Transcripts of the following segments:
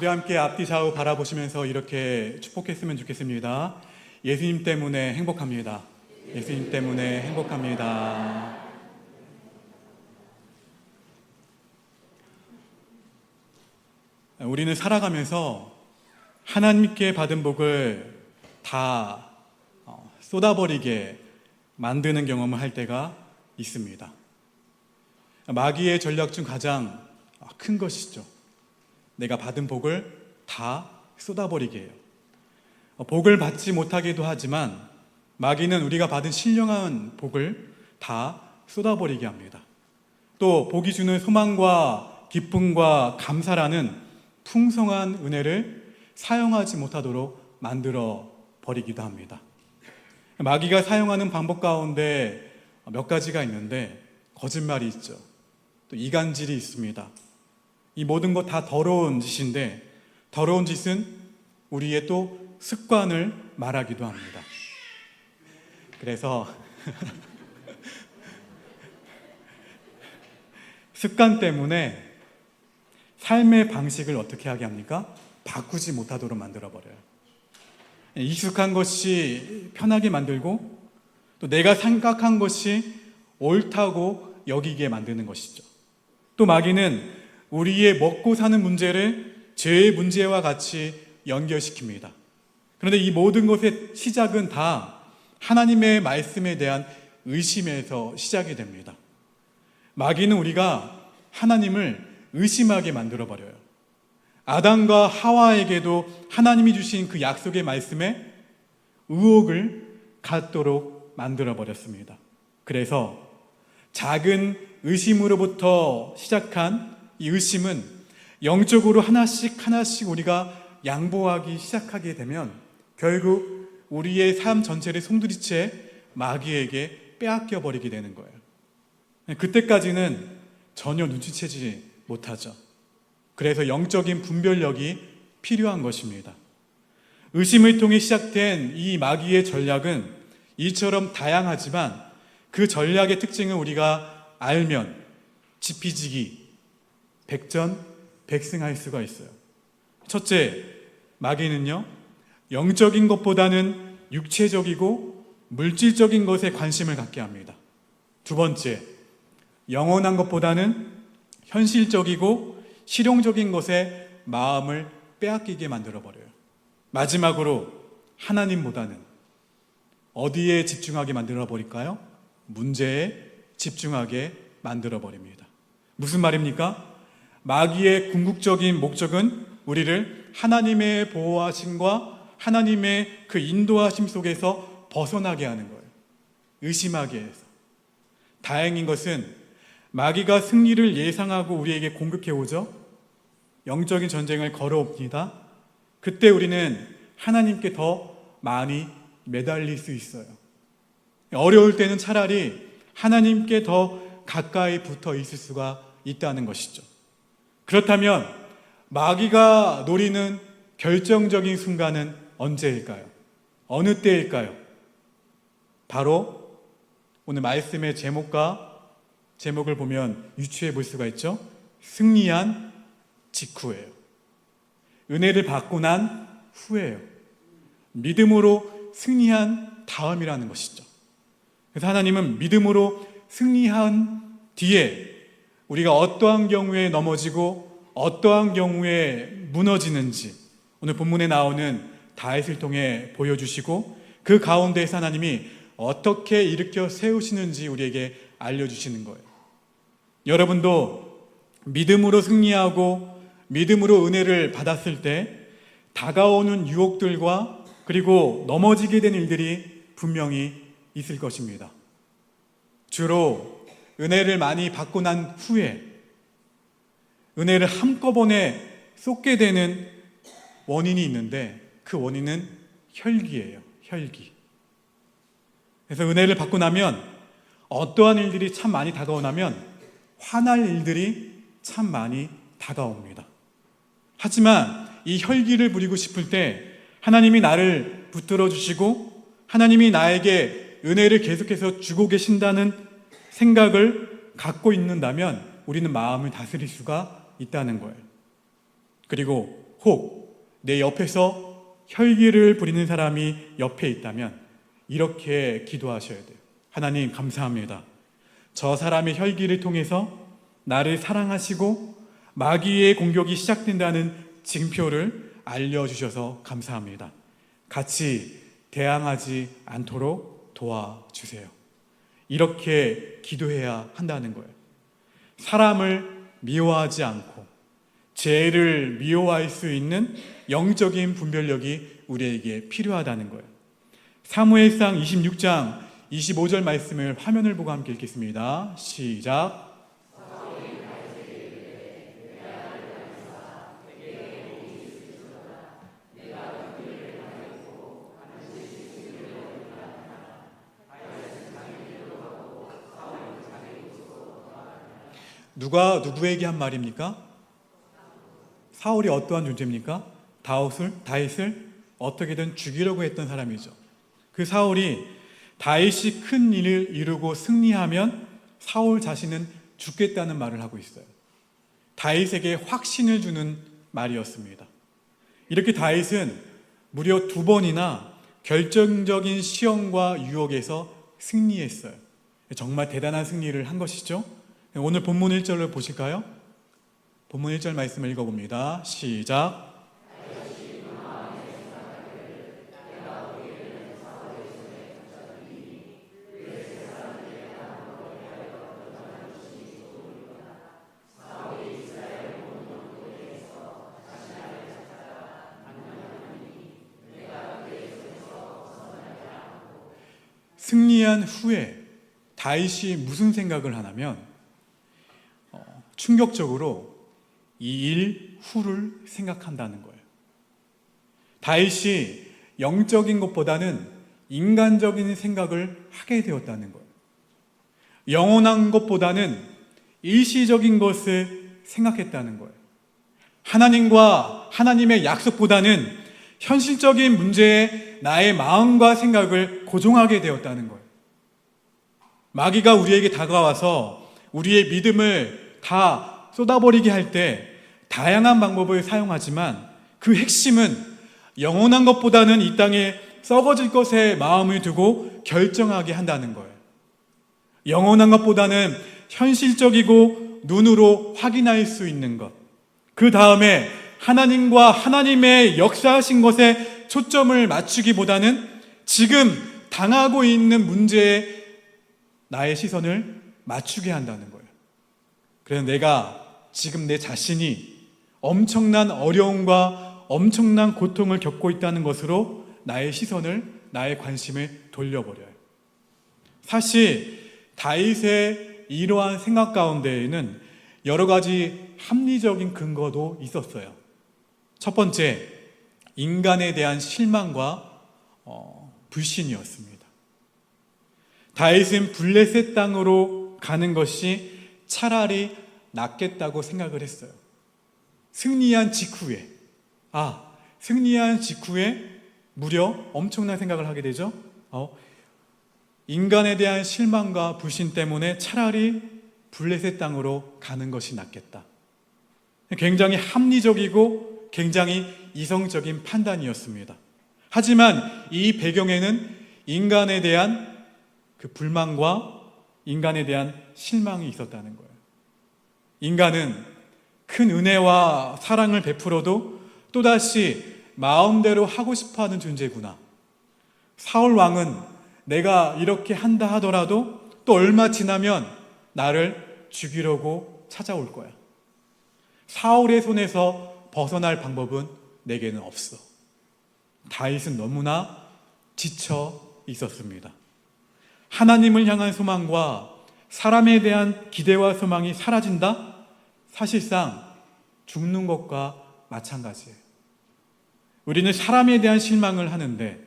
우리 함께 앞뒤 좌우 바라보시면서 이렇게 축복했으면 좋겠습니다. 예수님 때문에 행복합니다. 예수님 때문에 행복합니다. 우리는 살아가면서 하나님께 받은 복을 다 어, 쏟아버리게 만드는 경험을 할 때가 있습니다. 마귀의 전략 중 가장 큰 것이죠. 내가 받은 복을 다 쏟아버리게 해요. 어, 복을 받지 못하기도 하지만 마귀는 우리가 받은 신령한 복을 다 쏟아버리게 합니다. 또 복이 주는 소망과 기쁨과 감사라는 풍성한 은혜를 사용하지 못하도록 만들어 버리기도 합니다. 마귀가 사용하는 방법 가운데 몇 가지가 있는데 거짓말이 있죠. 또 이간질이 있습니다. 이 모든 것 다 더러운 짓인데 더러운 짓은 우리의 또 습관을 말하기도 합니다. 그래서 습관 때문에 삶의 방식을 어떻게 하게 합니까? 바꾸지 못하도록 만들어 버려요. 익숙한 것이 편하게 만들고 또 내가 생각한 것이 옳다고 여기게 만드는 것이죠. 또 마귀는 우리의 먹고 사는 문제를 죄의 문제와 같이 연결시킵니다. 그런데 이 모든 것의 시작은 다 하나님의 말씀에 대한 의심에서 시작이 됩니다. 마귀는 우리가 하나님을 의심하게 만들어 버려요. 아담과 하와에게도 하나님이 주신 그 약속의 말씀에 의혹을 갖도록 만들어 버렸습니다. 그래서 작은 의심으로부터 시작한 이 의심은 영적으로 하나씩 하나씩 우리가 양보하기 시작하게 되면 결국 우리의 삶 전체를 송두리째 마귀에게 빼앗겨 버리게 되는 거예요. 그때까지는 전혀 눈치채지 못하죠. 그래서 영적인 분별력이 필요한 것입니다. 의심을 통해 시작된 이 마귀의 전략은 이처럼 다양하지만 그 전략의 특징을 우리가 알면 지피지기, 백전, 백승할 수가 있어요. 첫째, 마귀는요, 영적인 것보다는 육체적이고 물질적인 것에 관심을 갖게 합니다. 두 번째, 영원한 것보다는 현실적이고 실용적인 것에 마음을 빼앗기게 만들어버려요. 마지막으로 하나님보다는 어디에 집중하게 만들어버릴까요? 문제에 집중하게 만들어버립니다. 무슨 말입니까? 마귀의 궁극적인 목적은 우리를 하나님의 보호하심과 하나님의 그 인도하심 속에서 벗어나게 하는 거예요. 의심하게 해서. 다행인 것은 마귀가 승리를 예상하고 우리에게 공격해 오죠. 영적인 전쟁을 걸어옵니다. 그때 우리는 하나님께 더 많이 매달릴 수 있어요. 어려울 때는 차라리 하나님께 더 가까이 붙어 있을 수가 있다는 것이죠. 그렇다면 마귀가 노리는 결정적인 순간은 언제일까요? 어느 때일까요? 바로 오늘 말씀의 제목과 제목을 보면 유추해 볼 수가 있죠. 승리한 직후예요. 은혜를 받고 난 후예요. 믿음으로 승리한 다음이라는 것이죠. 그래서 하나님은 믿음으로 승리한 뒤에 우리가 어떠한 경우에 넘어지고 어떠한 경우에 무너지는지 오늘 본문에 나오는 다윗을 통해 보여주시고 그 가운데에서 하나님이 어떻게 일으켜 세우시는지 우리에게 알려주시는 거예요. 여러분도 믿음으로 승리하고 믿음으로 은혜를 받았을 때 다가오는 유혹들과 그리고 넘어지게 된 일들이 분명히 있을 것입니다. 주로 은혜를 많이 받고 난 후에 은혜를 한꺼번에 쏟게 되는 원인이 있는데 그 원인은 혈기예요. 혈기. 그래서 은혜를 받고 나면 어떠한 일들이 참 많이 다가오냐면 화날 일들이 참 많이 다가옵니다. 하지만 이 혈기를 부리고 싶을 때 하나님이 나를 붙들어 주시고 하나님이 나에게 은혜를 계속해서 주고 계신다는 생각을 갖고 있는다면 우리는 마음을 다스릴 수가 있다는 거예요. 그리고 혹 내 옆에서 혈기를 부리는 사람이 옆에 있다면 이렇게 기도하셔야 돼요. 하나님 감사합니다. 저 사람의 혈기를 통해서 나를 사랑하시고 마귀의 공격이 시작된다는 징표를 알려주셔서 감사합니다. 같이 대항하지 않도록 도와주세요. 이렇게 기도해야 한다는 거예요. 사람을 미워하지 않고 죄를 미워할 수 있는 영적인 분별력이 우리에게 필요하다는 거예요. 사무엘상 26장 25절 말씀을 화면을 보고 함께 읽겠습니다. 시작. 누가 누구에게 한 말입니까? 사울이 어떠한 존재입니까? 다윗을 다윗을 어떻게든 죽이려고 했던 사람이죠. 그 사울이 다윗이 큰 일을 이루고 승리하면 사울 자신은 죽겠다는 말을 하고 있어요. 다윗에게 확신을 주는 말이었습니다. 이렇게 다윗은 무려 두 번이나 결정적인 시험과 유혹에서 승리했어요. 정말 대단한 승리를 한 것이죠. 오늘 본문 1절을 보실까요? 본문 1절 말씀을 읽어봅니다. 시작. 승리한 후에 다윗이 무슨 생각을 하냐면 어, 충격적으로 이 일 후를 생각한다는 거예요. 다윗이 영적인 것보다는 인간적인 생각을 하게 되었다는 거예요. 영원한 것보다는 일시적인 것을 생각했다는 거예요. 하나님과 하나님의 약속보다는 현실적인 문제에 나의 마음과 생각을 고정하게 되었다는 거예요. 마귀가 우리에게 다가와서 우리의 믿음을 다 쏟아버리게 할 때 다양한 방법을 사용하지만 그 핵심은 영원한 것보다는 이 땅에 썩어질 것에 마음을 두고 결정하게 한다는 거예요. 영원한 것보다는 현실적이고 눈으로 확인할 수 있는 것. 그 다음에 하나님과 하나님의 역사하신 것에 초점을 맞추기보다는 지금 당하고 있는 문제에 나의 시선을 맞추게 한다는 거예요. 그래서 내가 지금 내 자신이 엄청난 어려움과 엄청난 고통을 겪고 있다는 것으로 나의 시선을, 나의 관심을 돌려버려요. 사실 다윗의 이러한 생각 가운데에는 여러 가지 합리적인 근거도 있었어요. 첫 번째, 인간에 대한 실망과 어, 불신이었습니다. 다윗은 블레셋 땅으로 가는 것이 차라리 낫겠다고 생각을 했어요. 승리한 직후에, 아, 승리한 직후에 무려 엄청난 생각을 하게 되죠. 어, 인간에 대한 실망과 불신 때문에 차라리 블레셋 땅으로 가는 것이 낫겠다. 굉장히 합리적이고 굉장히 이성적인 판단이었습니다. 하지만 이 배경에는 인간에 대한 그 불만과 인간에 대한 실망이 있었다는 거예요. 인간은 큰 은혜와 사랑을 베풀어도 또다시 마음대로 하고 싶어 하는 존재구나. 사울 왕은 내가 이렇게 한다 하더라도 또 얼마 지나면 나를 죽이려고 찾아올 거야. 사울의 손에서 벗어날 방법은 내게는 없어. 다윗은 너무나 지쳐 있었습니다. 하나님을 향한 소망과 사람에 대한 기대와 소망이 사라진다? 사실상 죽는 것과 마찬가지예요. 우리는 사람에 대한 실망을 하는데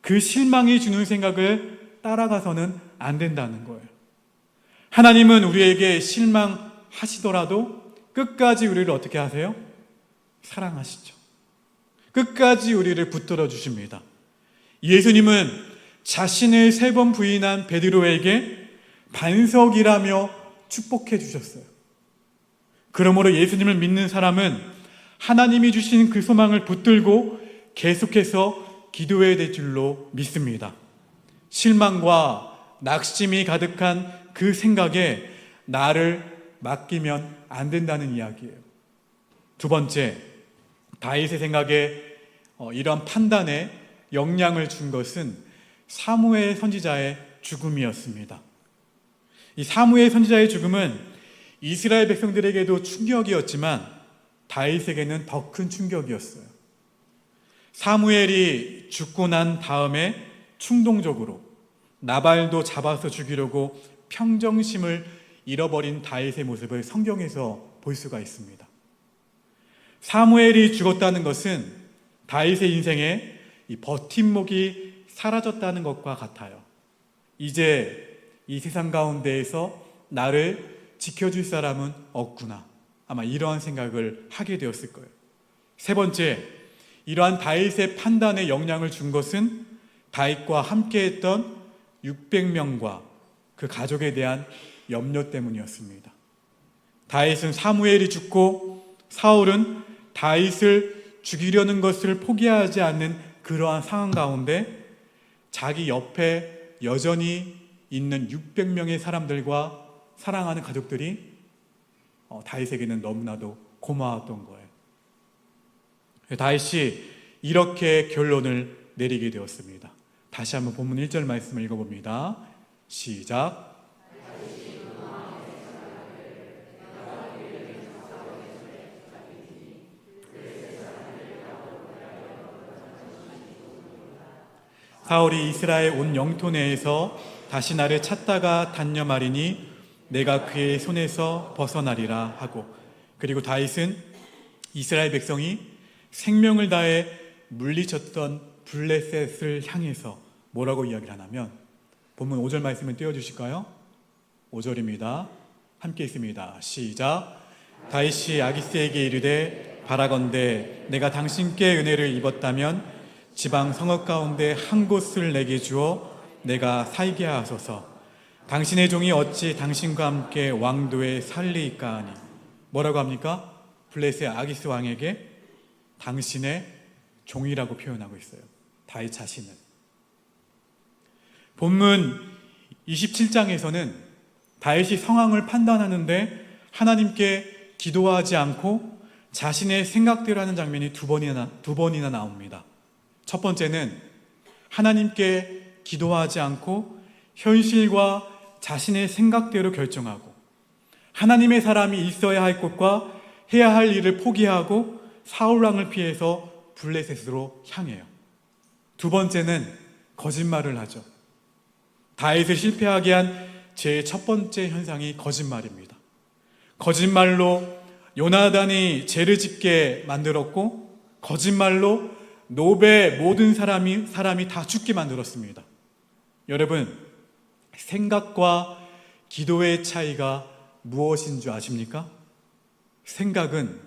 그 실망이 주는 생각을 따라가서는 안 된다는 거예요. 하나님은 우리에게 실망하시더라도 끝까지 우리를 어떻게 하세요? 사랑하시죠. 끝까지 우리를 붙들어 주십니다. 예수님은 자신을 세 번 부인한 베드로에게 반석이라며 축복해 주셨어요. 그러므로 예수님을 믿는 사람은 하나님이 주신 그 소망을 붙들고 계속해서 기도해야 될 줄로 믿습니다. 실망과 낙심이 가득한 그 생각에 나를 맡기면 안 된다는 이야기예요. 두 번째, 다윗의 생각에 어, 이런 판단에 영향을 준 것은 사무엘 선지자의 죽음이었습니다. 이 사무엘 선지자의 죽음은 이스라엘 백성들에게도 충격이었지만 다윗에게는 더 큰 충격이었어요. 사무엘이 죽고 난 다음에 충동적으로 나발도 잡아서 죽이려고 평정심을 잃어버린 다윗의 모습을 성경에서 볼 수가 있습니다. 사무엘이 죽었다는 것은 다윗의 인생에 이 버팀목이 사라졌다는 것과 같아요. 이제 이 세상 가운데에서 나를 지켜줄 사람은 없구나. 아마 이러한 생각을 하게 되었을 거예요. 세 번째, 이러한 다윗의 판단에 영향을 준 것은 다윗과 함께했던 600명과 그 가족에 대한 염려 때문이었습니다. 다윗은 사무엘이 죽고 사울은 다윗을 죽이려는 것을 포기하지 않는 그러한 상황 가운데 자기 옆에 여전히 있는 600명의 사람들과 사랑하는 가족들이 어, 다윗에게는 너무나도 고마웠던 거예요. 다윗이 이렇게 결론을 내리게 되었습니다. 다시 한번 본문 1절 말씀을 읽어봅니다. 시작. 사울이 이스라엘 온 영토 내에서 다시 나를 찾다가 단념하리니 내가 그의 손에서 벗어나리라 하고 그리고 다윗은 이스라엘 백성이 생명을 다해 물리쳤던 블레셋을 향해서 뭐라고 이야기를 하냐면 본문 5절 말씀을 띄워주실까요? 5절입니다. 함께 있습니다. 시작. 다윗이 아기스에게 이르되 바라건대 내가 당신께 은혜를 입었다면 지방 성읍 가운데 한 곳을 내게 주어 내가 살게 하소서. 당신의 종이 어찌 당신과 함께 왕도에 살리이까 하니 뭐라고 합니까? 블레셋 아기스 왕에게 당신의 종이라고 표현하고 있어요. 다윗 자신을. 본문 27장에서는 다윗이 상황을 판단하는데 하나님께 기도하지 않고 자신의 생각대로 하는 장면이 두 번이나, 두 번이나 나옵니다. 첫 번째는 하나님께 기도하지 않고 현실과 자신의 생각대로 결정하고 하나님의 사람이 있어야 할 곳과 해야 할 일을 포기하고 사울왕을 피해서 블레셋으로 향해요. 두 번째는 거짓말을 하죠. 다윗을 실패하게 한 제 첫 번째 현상이 거짓말입니다. 거짓말로 요나단이 죄를 짓게 만들었고 거짓말로 노베 모든 사람이 사람이 다 죽게 만들었습니다. 여러분 생각과 기도의 차이가 무엇인 줄 아십니까? 생각은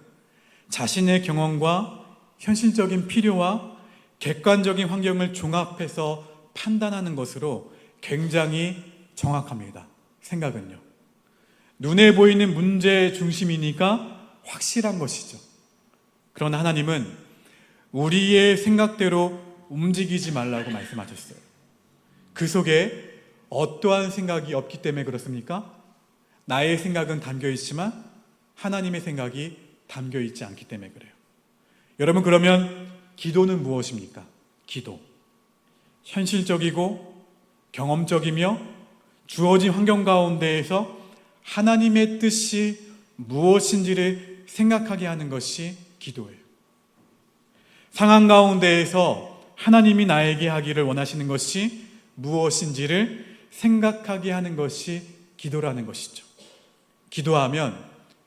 자신의 경험과 현실적인 필요와 객관적인 환경을 종합해서 판단하는 것으로 굉장히 정확합니다. 생각은요. 눈에 보이는 문제 중심이니까 확실한 것이죠. 그러나 하나님은 우리의 생각대로 움직이지 말라고 말씀하셨어요. 그 속에 어떠한 생각이 없기 때문에 그렇습니까? 나의 생각은 담겨 있지만 하나님의 생각이 담겨 있지 않기 때문에 그래요. 여러분, 그러면 기도는 무엇입니까? 기도. 현실적이고 경험적이며 주어진 환경 가운데에서 하나님의 뜻이 무엇인지를 생각하게 하는 것이 기도예요. 상황 가운데에서 하나님이 나에게 하기를 원하시는 것이 무엇인지를 생각하게 하는 것이 기도라는 것이죠. 기도하면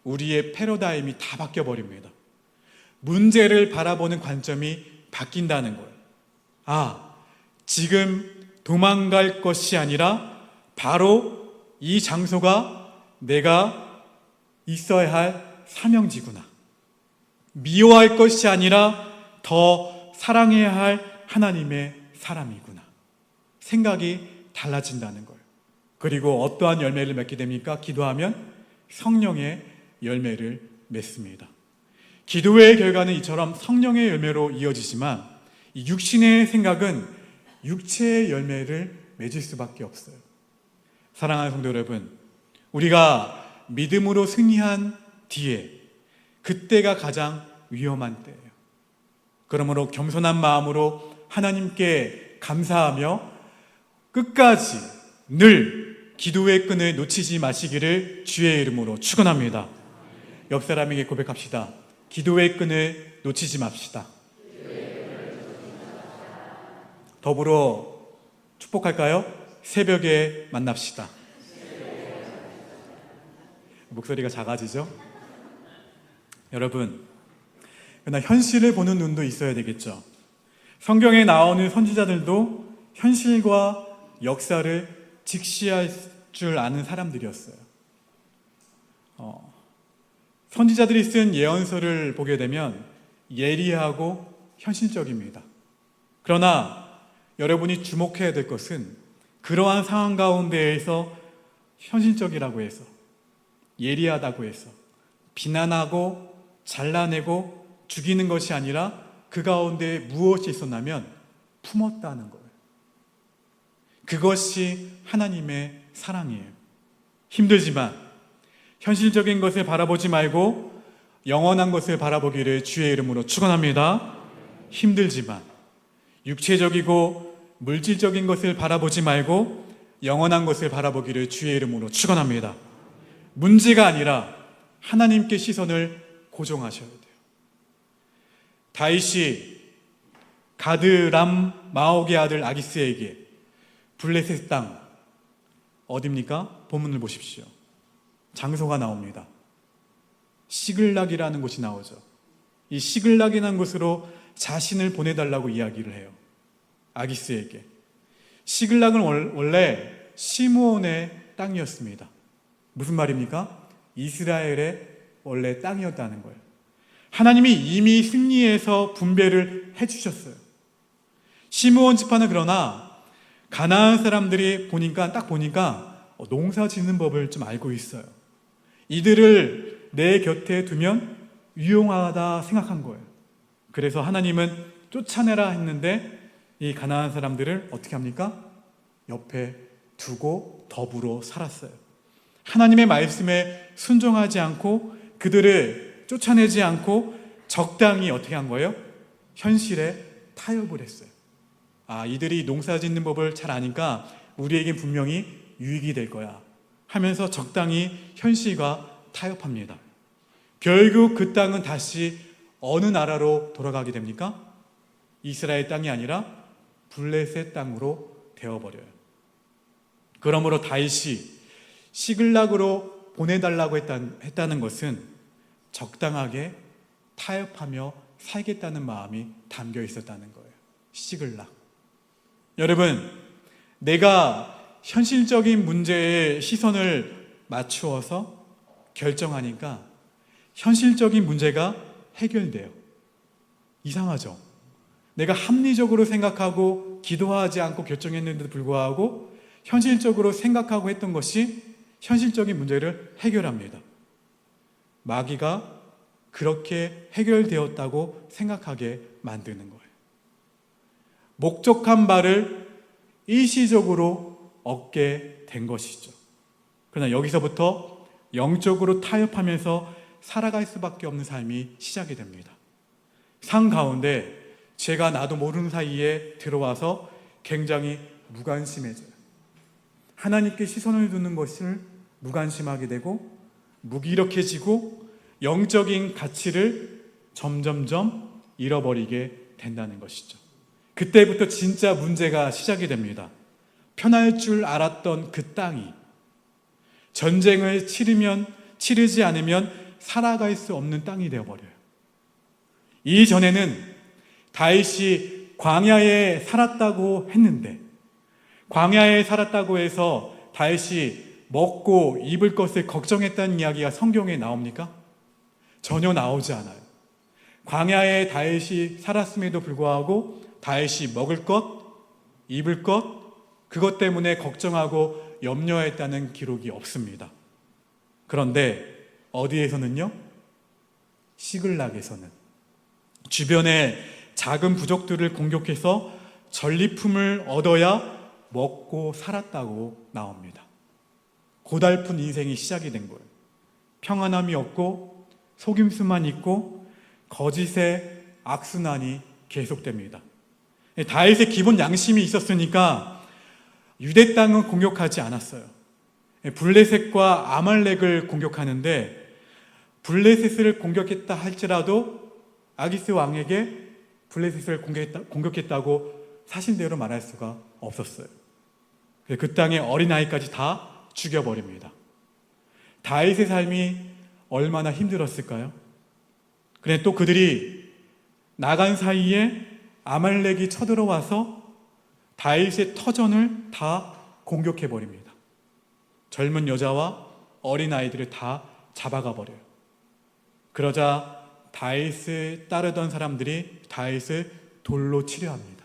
우리의 패러다임이 다 바뀌어 버립니다. 문제를 바라보는 관점이 바뀐다는 거예요. 아, 지금 도망갈 것이 아니라 바로 이 장소가 내가 있어야 할 사명지구나. 미워할 것이 아니라 더 사랑해야 할 하나님의 사람이구나. 생각이 달라진다는 거예요. 그리고 어떠한 열매를 맺게 됩니까? 기도하면 성령의 열매를 맺습니다. 기도의 결과는 이처럼 성령의 열매로 이어지지만 이 육신의 생각은 육체의 열매를 맺을 수밖에 없어요. 사랑하는 성도 여러분, 우리가 믿음으로 승리한 뒤에 그때가 가장 위험한 때예요. 그러므로 겸손한 마음으로 하나님께 감사하며 끝까지 늘 기도의 끈을 놓치지 마시기를 주의 이름으로 축원합니다. 옆 사람에게 고백합시다. 기도의 끈을 놓치지 맙시다. 더불어 축복할까요? 새벽에 만납시다. 목소리가 작아지죠? 여러분, 그러나 현실을 보는 눈도 있어야 되겠죠. 성경에 나오는 선지자들도 현실과 역사를 직시할 줄 아는 사람들이었어요. 어, 선지자들이 쓴 예언서를 보게 되면 예리하고 현실적입니다. 그러나 여러분이 주목해야 될 것은 그러한 상황 가운데에서 현실적이라고 해서 예리하다고 해서 비난하고 잘라내고 죽이는 것이 아니라 그 가운데 무엇이 있었냐면 품었다는 거예요. 그것이 하나님의 사랑이에요. 힘들지만 현실적인 것을 바라보지 말고 영원한 것을 바라보기를 주의 이름으로 축원합니다. 힘들지만 육체적이고 물질적인 것을 바라보지 말고 영원한 것을 바라보기를 주의 이름으로 축원합니다. 문제가 아니라 하나님께 시선을 고정하셔야 돼요. 다윗이 가드람 마옥의 아들 아기스에게 블레셋 땅 어딥니까? 본문을 보십시오. 장소가 나옵니다. 시글락이라는 곳이 나오죠. 이 시글락이라는 곳으로 자신을 보내달라고 이야기를 해요. 아기스에게. 시글락은 원래 시므온의 땅이었습니다. 무슨 말입니까? 이스라엘의 원래 땅이었다는 거예요. 하나님이 이미 승리해서 분배를 해주셨어요. 시므온 지파는 그러나 가나안 사람들이 보니까 딱 보니까 농사 짓는 법을 좀 알고 있어요. 이들을 내 곁에 두면 유용하다 생각한 거예요. 그래서 하나님은 쫓아내라 했는데 이 가나안 사람들을 어떻게 합니까? 옆에 두고 더불어 살았어요. 하나님의 말씀에 순종하지 않고 그들을 쫓아내지 않고 적당히 어떻게 한 거예요? 현실에 타협을 했어요. 아, 이들이 농사 짓는 법을 잘 아니까 우리에겐 분명히 유익이 될 거야. 하면서 적당히 현실과 타협합니다. 결국 그 땅은 다시 어느 나라로 돌아가게 됩니까? 이스라엘 땅이 아니라 블레셋 땅으로 되어버려요. 그러므로 다윗이 시글락으로 보내달라고 했다는 것은 적당하게 타협하며 살겠다는 마음이 담겨 있었다는 거예요. 시글락. 여러분, 내가 현실적인 문제에 시선을 맞추어서 결정하니까 현실적인 문제가 해결돼요. 이상하죠? 내가 합리적으로 생각하고 기도하지 않고 결정했는데도 불구하고 현실적으로 생각하고 했던 것이 현실적인 문제를 해결합니다. 마귀가 그렇게 해결되었다고 생각하게 만드는 거예요. 목적한 바를 일시적으로 얻게 된 것이죠. 그러나 여기서부터 영적으로 타협하면서 살아갈 수밖에 없는 삶이 시작이 됩니다. 상 가운데 제가 나도 모르는 사이에 들어와서 굉장히 무관심해져요. 하나님께 시선을 두는 것을 무관심하게 되고 무기력해지고 영적인 가치를 점점점 잃어버리게 된다는 것이죠. 그때부터 진짜 문제가 시작이 됩니다. 편할 줄 알았던 그 땅이 전쟁을 치르면 치르지 않으면 살아갈 수 없는 땅이 되어 버려요. 이전에는 다윗이 광야에 살았다고 했는데 광야에 살았다고 해서 다윗이 먹고 입을 것을 걱정했다는 이야기가 성경에 나옵니까? 전혀 나오지 않아요. 광야에 다윗이 살았음에도 불구하고 다윗이 먹을 것, 입을 것, 그것 때문에 걱정하고 염려했다는 기록이 없습니다. 그런데 어디에서는요? 시글락에서는 주변의 작은 부족들을 공격해서 전리품을 얻어야 먹고 살았다고 나옵니다. 고달픈 인생이 시작이 된 거예요. 평안함이 없고 속임수만 있고 거짓의 악순환이 계속됩니다. 다윗의 기본 양심이 있었으니까 유대 땅은 공격하지 않았어요. 블레셋과 아말렉을 공격하는데 블레셋을 공격했다 할지라도 아기스 왕에게 블레셋을 공격했다, 공격했다고 사실대로 말할 수가 없었어요. 그 땅의 어린아이까지 다 죽여버립니다. 다윗의 삶이 얼마나 힘들었을까요? 그래 또 그들이 나간 사이에 아말렉이 쳐들어와서 다윗의 터전을 다 공격해 버립니다. 젊은 여자와 어린 아이들을 다 잡아가 버려요. 그러자 다윗을 따르던 사람들이 다윗을 돌로 치려 합니다.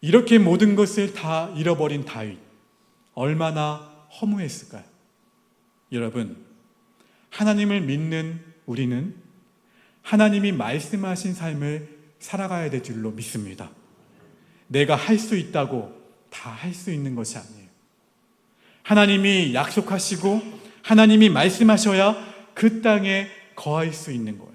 이렇게 모든 것을 다 잃어버린 다윗 얼마나 허무했을까요? 여러분 하나님을 믿는 우리는 하나님이 말씀하신 삶을 살아가야 될 줄로 믿습니다. 내가 할 수 있다고 다 할 수 있는 것이 아니에요. 하나님이 약속하시고 하나님이 말씀하셔야 그 땅에 거할 수 있는 거예요.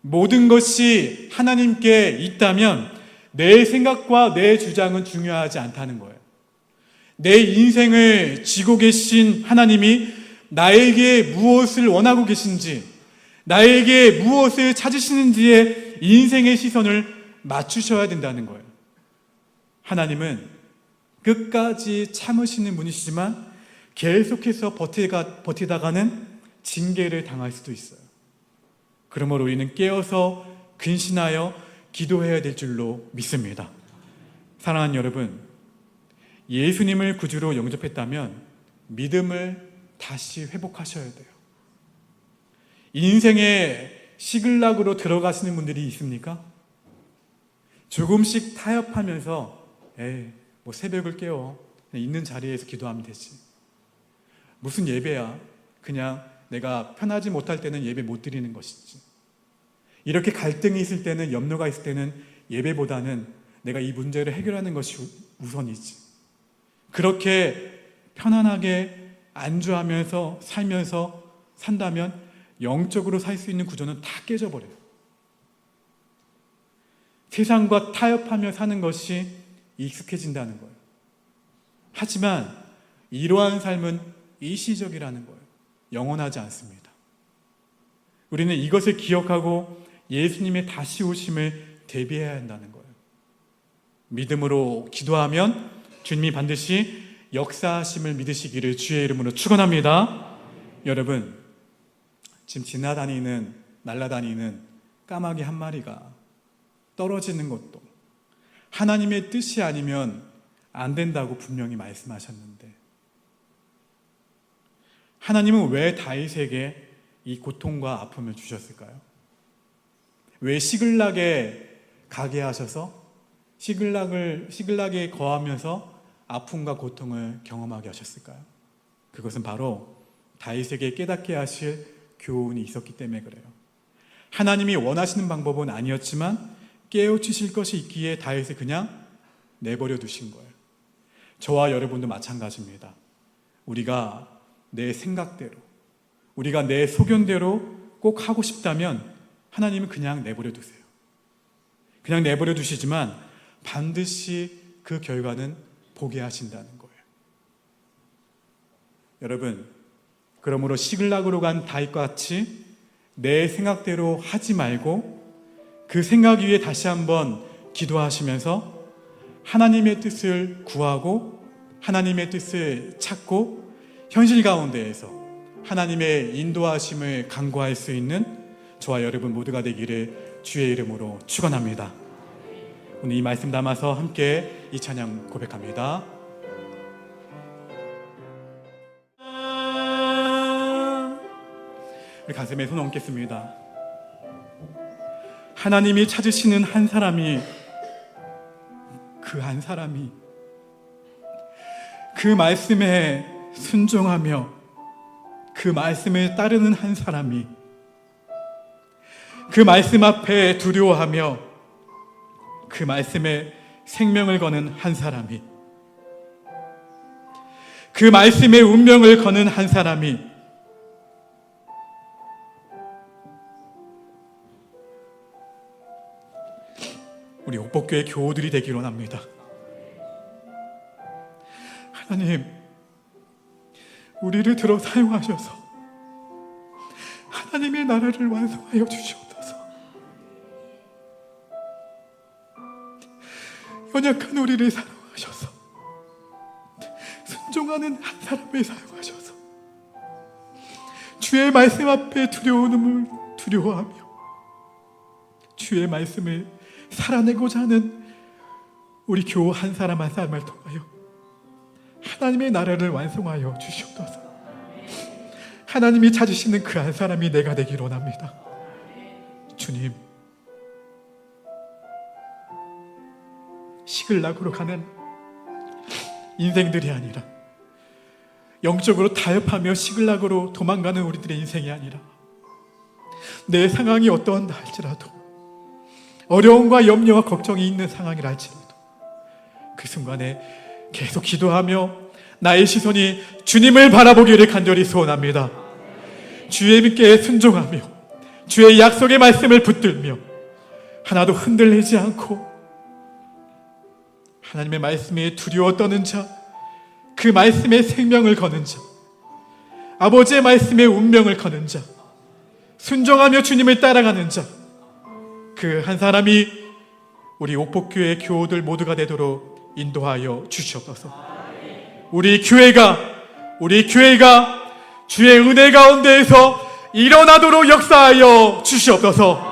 모든 것이 하나님께 있다면 내 생각과 내 주장은 중요하지 않다는 거예요. 내 인생을 지고 계신 하나님이 나에게 무엇을 원하고 계신지, 나에게 무엇을 찾으시는지에 인생의 시선을 맞추셔야 된다는 거예요. 하나님은 끝까지 참으시는 분이시지만 계속해서 버티가, 버티다가는 징계를 당할 수도 있어요. 그러므로 우리는 깨어서 근신하여 기도해야 될 줄로 믿습니다. 사랑하는 여러분, 예수님을 구주로 영접했다면 믿음을 다시 회복하셔야 돼요. 인생의 시글락으로 들어가시는 분들이 있습니까? 조금씩 타협하면서 에이, 뭐 새벽을 깨워 있는 자리에서 기도하면 되지. 무슨 예배야? 그냥 내가 편하지 못할 때는 예배 못 드리는 것이지. 이렇게 갈등이 있을 때는 염려가 있을 때는 예배보다는 내가 이 문제를 해결하는 것이 우선이지. 그렇게 편안하게 안주하면서 살면서 산다면 영적으로 살 수 있는 구조는 다 깨져버려요. 세상과 타협하며 사는 것이 익숙해진다는 거예요. 하지만 이러한 삶은 일시적이라는 거예요. 영원하지 않습니다. 우리는 이것을 기억하고 예수님의 다시 오심을 대비해야 한다는 거예요. 믿음으로 기도하면 주님이 반드시 역사하심을 믿으시기를 주의 이름으로 축원합니다. 여러분, 지금 지나다니는 날아다니는 까마귀 한 마리가 떨어지는 것도 하나님의 뜻이 아니면 안 된다고 분명히 말씀하셨는데 하나님은 왜 다윗에게 이 고통과 아픔을 주셨을까요? 왜 시글락에 가게 하셔서 시글락을 시글락에 거하면서 아픔과 고통을 경험하게 하셨을까요? 그것은 바로 다윗에게 깨닫게 하실 교훈이 있었기 때문에 그래요. 하나님이 원하시는 방법은 아니었지만 깨우치실 것이 있기에 다윗을 그냥 내버려 두신 거예요. 저와 여러분도 마찬가지입니다. 우리가 내 생각대로, 우리가 내 소견대로 꼭 하고 싶다면 하나님은 그냥 내버려 두세요. 그냥 내버려 두시지만 반드시 그 결과는 보게 하신다는 거예요. 여러분, 그러므로 시글락으로 간 다윗과 같이 내 생각대로 하지 말고 그 생각 위에 다시 한번 기도하시면서 하나님의 뜻을 구하고 하나님의 뜻을 찾고 현실 가운데에서 하나님의 인도하심을 간구할 수 있는 저와 여러분 모두가 되기를 주의 이름으로 축원합니다. 오늘 이 말씀 담아서 함께 이 찬양 고백합니다. 가슴에 손 얹겠습니다. 하나님이 찾으시는 한 사람이 그 한 사람이 그 말씀에 순종하며 그 말씀을 따르는 한 사람이 그 말씀 앞에 두려워하며 그 말씀에 생명을 거는 한 사람이 그 말씀에 운명을 거는 한 사람이 우리 옥복교의 교우들이 되기를 원합니다. 하나님, 우리를 들어 사용하셔서 하나님의 나라를 완성하여 주시옵소서. 연약한 우리를 사랑하셔서 순종하는 한 사람을 사용하셔서 주의 말씀 앞에 두려움을 두려워하며 주의 말씀을 살아내고자 하는 우리 교우 한 사람 한 사람을 통하여 하나님의 나라를 완성하여 주시옵소서. 하나님이 찾으시는 그 한 사람이 내가 되기를 원합니다. 주님, 시글락으로 가는 인생들이 아니라 영적으로 타협하며 시글락으로 도망가는 우리들의 인생이 아니라 내 상황이 어떠한다 할지라도 어려움과 염려와 걱정이 있는 상황이라 할지라도 그 순간에 계속 기도하며 나의 시선이 주님을 바라보기를 간절히 소원합니다. 주님께 순종하며 주의 약속의 말씀을 붙들며 하나도 흔들리지 않고 하나님의 말씀에 두려워 떠는 자, 그 말씀에 생명을 거는 자, 아버지의 말씀에 운명을 거는 자, 순종하며 주님을 따라가는 자, 그 한 사람이 우리 옥복교회 교우들 모두가 되도록 인도하여 주시옵소서. 우리 교회가 우리 교회가 주의 은혜 가운데에서 일어나도록 역사하여 주시옵소서.